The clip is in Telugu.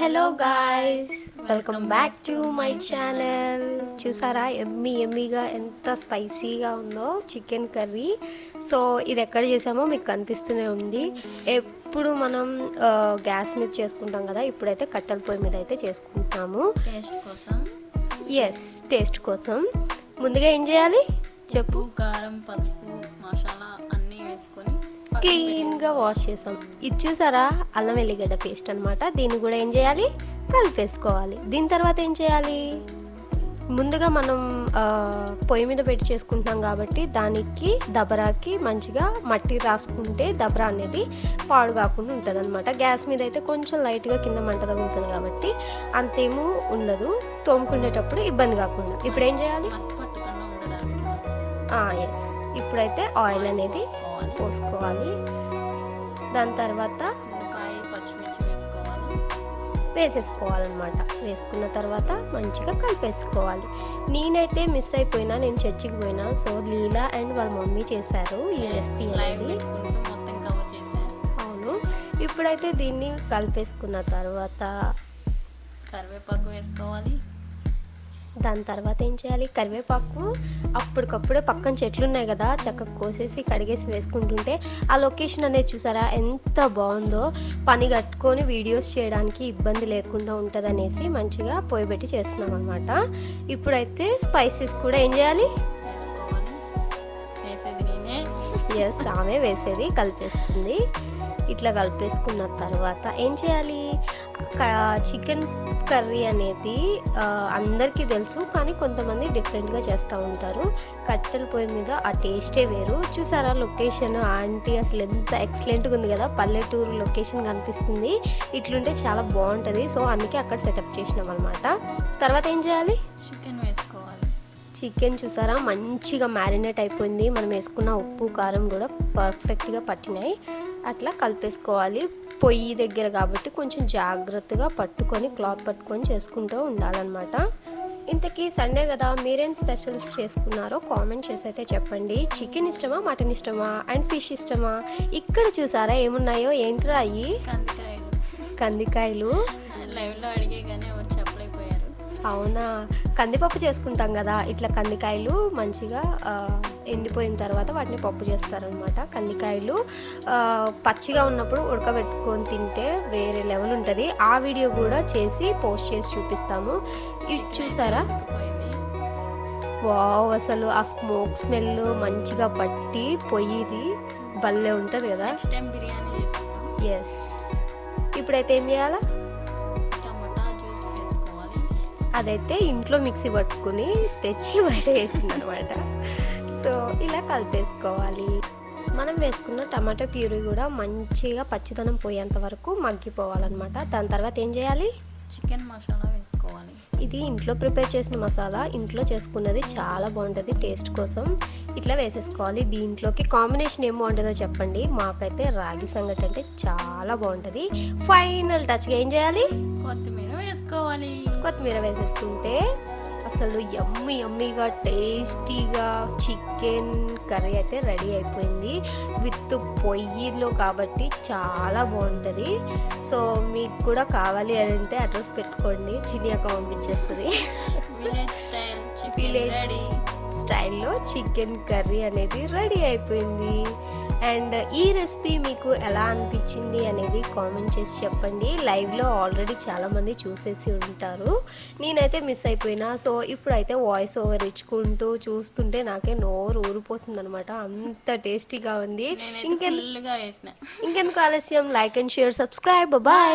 Hello guys welcome back to my channel చూసారా? ఎమ్మి ఎమ్మిగా ఎంత స్పైసీగా ఉందో చికెన్ కర్రీ సో ఇది ఎక్కడ చేసామో మీకు కనిపిస్తూనే ఉంది. ఎప్పుడు మనం గ్యాస్ మీద చేసుకుంటాం కదా ఇప్పుడైతే కట్టెల పొయ్యి మీద అయితే చేసుకుంటాము ఎస్ టేస్ట్ కోసం. ముందుగా ఏం చేయాలి? చెప్పు. కారం పసుపు. క్లీన్గా వాష్ చేసాం. ఇది చూసారా? అల్లం వెల్లిగడ్డ పేస్ట్ అన్నమాట. దీన్ని కూడా ఏం చేయాలి? కలిపేసుకోవాలి. దీని తర్వాత ఏం చేయాలి? ముందుగా మనం పొయ్యి మీద పెట్టి చేసుకుంటున్నాం కాబట్టి దానికి దబరాకి మంచిగా మట్టి రాసుకుంటే దబరా అనేది పాడు కాకుండా ఉంటుంది అనమాట గ్యాస్ మీద అయితే కొంచెం లైట్గా కింద మంట తగులుతుంది కాబట్టి అంతేమూ ఉండదు. తోముకునేటప్పుడు ఇబ్బంది కాకుండా. ఇప్పుడు ఏం చేయాలి? ఎస్ ఇప్పుడైతే ఆయిల్ అనేది పోసుకోవాలి. దాని తర్వాత ఉల్లిపాయ పచ్చిమిర్చి వేసుకోవాలి. వేసేసుకోవాలన్నమాట. వేసుకున్న తర్వాత మంచిగా కలిపేసుకోవాలి. నేనైతే మిస్ అయిపోయినా నేను చర్చికి పోయినా సో లీలా అండ్ వాళ్ళ మమ్మీ చేశారు ఈ రెసిపీ అనేది. అవును. ఇప్పుడైతే దీన్ని కలిపేసుకున్న తర్వాత కరివేపాకు వేసుకోవాలి. దాని తర్వాత ఏం చేయాలి? కరివేపాకు అప్పటికప్పుడే పక్కన చెట్లు ఉన్నాయి కదా చక్కగా కోసేసి కడిగేసి వేసుకుంటుంటే ఆ లొకేషన్ అనేది చూసారా? ఎంత బాగుందో. పని కట్టుకొని వీడియోస్ చేయడానికి ఇబ్బంది లేకుండా ఉంటుందనేసి మంచిగా పొయ్యి పెట్టి చేస్తున్నాం అనమాట ఇప్పుడైతే స్పైసెస్ కూడా ఏం చేయాలి? ఎస్ ఆమె వేసేది కలిపేస్తుంది. ఇట్లా కలిపేసుకున్న తర్వాత ఏం చేయాలి? చికెన్ కర్రీ అనేది అందరికీ తెలుసు కానీ కొంతమంది డిఫరెంట్గా చేస్తూ ఉంటారు. కట్టెల పొయ్యి మీద ఆ టేస్టే వేరు. చూసారా లొకేషన్? ఆంటీ అసలు ఎంత ఎక్సలెంట్గా ఉంది కదా? పల్లెటూరు లొకేషన్ కనిపిస్తుంది. ఇట్లుంటే చాలా బాగుంటుంది. సో అందుకే అక్కడ సెటప్ చేసినాం అనమాట తర్వాత ఏం చేయాలి? చికెన్ వేసుకోవాలి. చికెన్ చూసారా? మంచిగా మ్యారినేట్ అయిపోయింది. మనం వేసుకున్న ఉప్పు కారం కూడా పర్ఫెక్ట్గా పట్టినాయి. అట్లా కలిపేసుకోవాలి. పొయ్యి దగ్గర కాబట్టి కొంచెం జాగ్రత్తగా పట్టుకొని క్లాత్ పట్టుకొని చేసుకుంటూ ఉండాలన్నమాట. ఇంతకీ సండే కదా మీరేం స్పెషల్స్ చేసుకున్నారో కామెంట్ చేసి అయితే చెప్పండి. చికెన్ ఇష్టమా మటన్ ఇష్టమా అండ్ ఫిష్ ఇష్టమా? ఇక్కడ చూసారా ఏమున్నాయో ఏంట్రా అయ్యి? కందికాయలు. అవునా? కందిపప్పు చేసుకుంటాం కదా ఇట్లా కందికాయలు మంచిగా ఎండిపోయిన తర్వాత వాటిని పప్పు చేస్తారనమాట కందికాయలు పచ్చిగా ఉన్నప్పుడు ఉడకబెట్టుకొని తింటే వేరే లెవెల్ ఉంటుంది. ఆ వీడియో కూడా చేసి పోస్ట్ చేసి చూపిస్తాము. ఇది చూసారా? వావ్ అసలు ఆ స్మోక్ స్మెల్ మంచిగా పట్టి పొయ్యిది భలే ఉంటుంది కదా. ఎస్ ఇప్పుడైతే ఏం చేయాలా? అదైతే ఇంట్లో మిక్సీ పట్టుకుని తెచ్చి బయట వేసింది అనమాట సో ఇలా కలిపేసుకోవాలి. మనం వేసుకున్న టమాటో ప్యూరీ కూడా మంచిగా పచ్చిదనం పోయేంత వరకు మగ్గిపోవాలన్నమాట. దాని తర్వాత ఏం చేయాలి? చికెన్ మసాలా వేసుకోవాలి. ఇది ఇంట్లో ప్రిపేర్ చేసిన మసాలా. ఇంట్లో చేసుకున్నది చాలా బాగుంటుంది టేస్ట్ కోసం. ఇట్లా వేసేసుకోవాలి. దీంట్లోకి కాంబినేషన్ ఏం బాగుంటుందో చెప్పండి. మాకైతే రాగి సంగటి అంటే చాలా బాగుంటుంది. ఫైనల్ టచ్గా ఏం చేయాలి? కొత్తిమీర వేసుకోవాలి. కొత్తిమీర వేసేసుకుంటే అసలు యమ్మి యమ్మీగా టేస్టీగా చికెన్ కర్రీ అయితే రెడీ అయిపోయింది. విత్ పొయ్యిలో కాబట్టి చాలా బాగుంటుంది. సో మీకు కూడా కావాలి అని అంటే అడ్రస్ పెట్టుకోండి. చిన్ని అక్క పంపించేస్తుంది. Village style. రెడీ స్టైల్లో చికెన్ కర్రీ అనేది రెడీ అయిపోయింది. అండ్ ఈ రెసిపీ మీకు ఎలా అనిపించింది అనేది కామెంట్ చేసి చెప్పండి. లైవ్లో ఆల్రెడీ చాలామంది చూసేసి ఉంటారు. నేనైతే మిస్ అయిపోయినా. సో ఇప్పుడైతే వాయిస్ ఓవర్ ఇచ్చుకుంటూ చూస్తుంటే నాకే నోరు ఊరిపోతుంది అనమాట అంత టేస్టీగా ఉంది. ఇంకెందుకు ఆలస్యం? Like and share subscribe bye